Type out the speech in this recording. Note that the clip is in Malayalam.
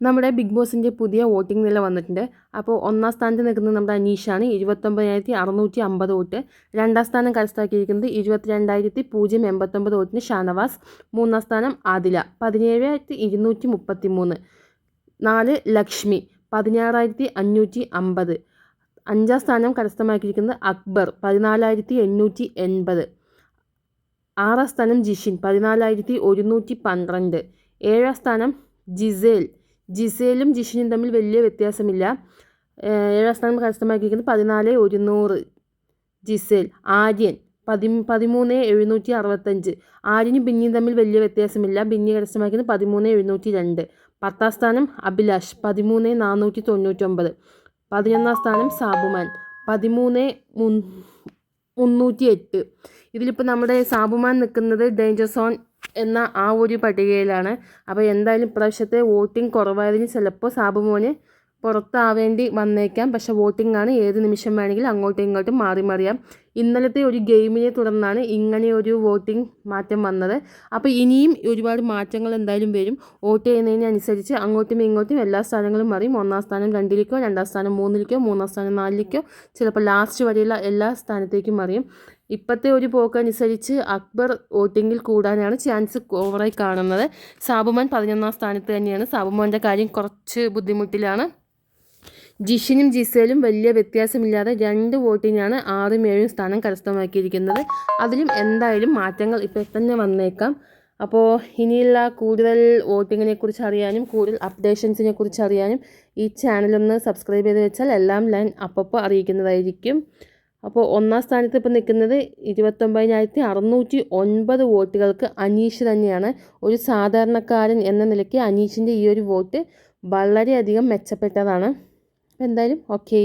നമ്മുടെ ബിഗ് ബോസിന്റെ പുതിയ വോട്ടിംഗ് നില വന്നിട്ടുണ്ട്. അപ്പോൾ ഒന്നാം സ്ഥാനത്ത് നിൽക്കുന്നത് നമ്മുടെ അനീഷാണ്. ഇരുപത്തൊമ്പതിനായിരത്തി അറുന്നൂറ്റി അമ്പത് വോട്ട്. രണ്ടാം സ്ഥാനം കരസ്ഥമാക്കിയിരിക്കുന്നത് ഇരുപത്തിരണ്ടായിരത്തി പൂജ്യം എൺപത്തൊമ്പത് വോട്ടിന് ഷാനവാസ്. മൂന്നാം സ്ഥാനം ആദില. പതിനേഴായിരത്തി ഇരുന്നൂറ്റി മുപ്പത്തി മൂന്ന് നാല് ലക്ഷ്മി. പതിനാറായിരത്തി അഞ്ഞൂറ്റി അമ്പത് അഞ്ചാം സ്ഥാനം കരസ്ഥമാക്കിയിരിക്കുന്നത് അക്ബർ. പതിനാലായിരത്തി എണ്ണൂറ്റി എൺപത് ആറാം സ്ഥാനം ജിഷിൻ. പതിനാലായിരത്തി ഒരുന്നൂറ്റി പന്ത്രണ്ട് ഏഴാം സ്ഥാനം ജിസേൽ. ജിസേലും ജിഷിനും തമ്മിൽ വലിയ വ്യത്യാസമില്ല. ഏഴാം സ്ഥാനം കരസ്ഥമാക്കിയിരിക്കുന്നത് പതിനാല് ഒരുന്നൂറ്. ജിസേൽ ആര്യൻ പതി പതിമൂന്ന് എഴുന്നൂറ്റി അറുപത്തഞ്ച്. ആര്യനും ബിന്നിയും തമ്മിൽ വലിയ വ്യത്യാസമില്ല. ബിന്നി കരസ്ഥമാക്കുന്നത് പതിമൂന്ന് എഴുന്നൂറ്റി രണ്ട്. പത്താം സ്ഥാനം അഭിലാഷ് പതിമൂന്ന് നാനൂറ്റി തൊണ്ണൂറ്റൊമ്പത്. പതിനൊന്നാം സ്ഥാനം സാബുമാൻ പതിമൂന്ന് മുന്നൂറ്റി എട്ട് ഇതിലിപ്പോൾ നമ്മുടെ സാബുമാൻ നിൽക്കുന്നത് ഡേഞ്ചർ സോൺ എന്ന ആ ഒരു പട്ടികയിലാണ്. അപ്പോൾ എന്തായാലും ഇപ്രാവശ്യത്തെ വോട്ടിംഗ് കുറവായതിന് ചിലപ്പോൾ സാബുമോന് പുറത്താവേണ്ടി വന്നേക്കാം. പക്ഷേ വോട്ടിംഗ് ആണ് ഏത് നിമിഷം വേണമെങ്കിലും അങ്ങോട്ടും ഇങ്ങോട്ടും മാറി മറിയാം. ഇന്നലത്തെ ഒരു ഗെയിമിനെ തുടർന്നാണ് ഇങ്ങനെ ഒരു വോട്ടിംഗ് മാറ്റം വന്നത്. അപ്പോൾ ഇനിയും ഒരുപാട് മാറ്റങ്ങൾ എന്തായാലും വരും. വോട്ട് ചെയ്യുന്നതിനനുസരിച്ച് അങ്ങോട്ടും ഇങ്ങോട്ടും എല്ലാ സ്ഥാനങ്ങളും മാറിയും ഒന്നാം സ്ഥാനം രണ്ടിലേക്കോ രണ്ടാം സ്ഥാനം മൂന്നിലേക്കോ മൂന്നാം സ്ഥാനം നാലിലേക്കോ ചിലപ്പോൾ ലാസ്റ്റ് വരെയുള്ള എല്ലാ സ്ഥാനത്തേക്കും മാറിയും. ഇപ്പോഴത്തെ ഒരു പോക്കനുസരിച്ച് അക്ബർ വോട്ടിങ്ങിൽ കൂടാനാണ് ചാൻസ് ഓവറായി കാണുന്നത്. സാബുമാൻ പതിനൊന്നാം സ്ഥാനത്ത് തന്നെയാണ്. സാബുമാന്റെ കാര്യം കുറച്ച് ബുദ്ധിമുട്ടിലാണ്. ജിഷിനും ജിസേലും വലിയ വ്യത്യാസമില്ലാതെ രണ്ട് വോട്ടിനാണ് ആറും ഏഴും സ്ഥാനം കരസ്ഥമാക്കിയിരിക്കുന്നത്. അതിലും എന്തായാലും മാറ്റങ്ങൾ ഇപ്പോൾ തന്നെ വന്നേക്കാം. അപ്പോൾ ഇനിയുള്ള കൂടുതൽ വോട്ടിങ്ങിനെ കുറിച്ച് അറിയാനും കൂടുതൽ അപ്ഡേഷൻസിനെ കുറിച്ച് അറിയാനും ഈ ചാനലൊന്ന് സബ്സ്ക്രൈബ് ചെയ്ത് വെച്ചാൽ എല്ലാം ഞാൻ അപ്പപ്പോൾ അറിയിക്കുന്നതായിരിക്കും. അപ്പോൾ ഒന്നാം സ്ഥാനത്ത് ഇപ്പോൾ നിൽക്കുന്നത് ഇരുപത്തൊമ്പതിനായിരത്തി അറുന്നൂറ്റി ഒൻപത് വോട്ടുകൾക്ക് അനീഷ് തന്നെയാണ്. ഒരു സാധാരണക്കാരൻ എന്ന നിലയ്ക്ക് അനീഷിന്റെ ഈ ഒരു വോട്ട് വളരെയധികം മെച്ചപ്പെട്ടതാണ്. എന്തായാലും ഓക്കേ.